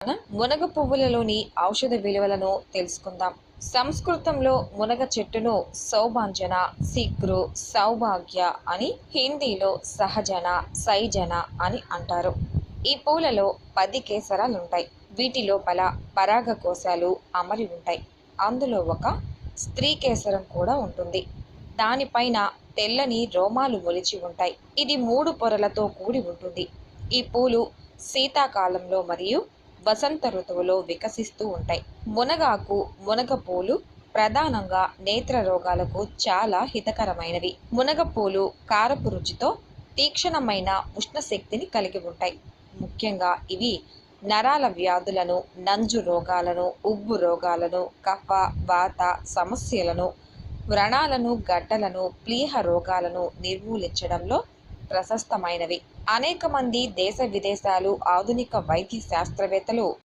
మనం మునగ పువ్వులలోని ఔషధ విలువలను తెలుసుకుందాం. సంస్కృతంలో మునగ చెట్టును సౌభాంజన సిగ్రు సౌభాగ్య అని హిందీలో సహజన సైజన అని అంటారు. ఈ పూలలో పది కేసరాలుంటాయి. వీటి లోపల పరాగ కోశాలు అమరి ఉంటాయి. అందులో ఒక స్త్రీ కేసరం కూడా ఉంటుంది. దానిపైన తెల్లని రోమాలు మొలిచి ఉంటాయి. ఇది మూడు పొరలతో కూడి ఉంటుంది. ఈ పూలు శీతాకాలంలో మరియు వసంత ఋతువులో వికసిస్తూ ఉంటాయి. మునగాకు మునగ పూలు ప్రధానంగా నేత్ర రోగాలకు చాలా హితకరమైనవి. మునగ పూలు కారపు రుచితో తీక్షణమైన ఉష్ణ శక్తిని కలిగి ఉంటాయి. ముఖ్యంగా ఇవి నరాల వ్యాధులను నంజు రోగాలను ఉబ్బు రోగాలను కఫ వాత సమస్యలను వ్రణాలను గడ్డలను ప్లీహ రోగాలను నిర్మూలించడంలో ప్రశస్తమైనవి. అనేక మంది దేశ విదేశాలు ఆధునిక వైద్య శాస్త్రవేత్తలు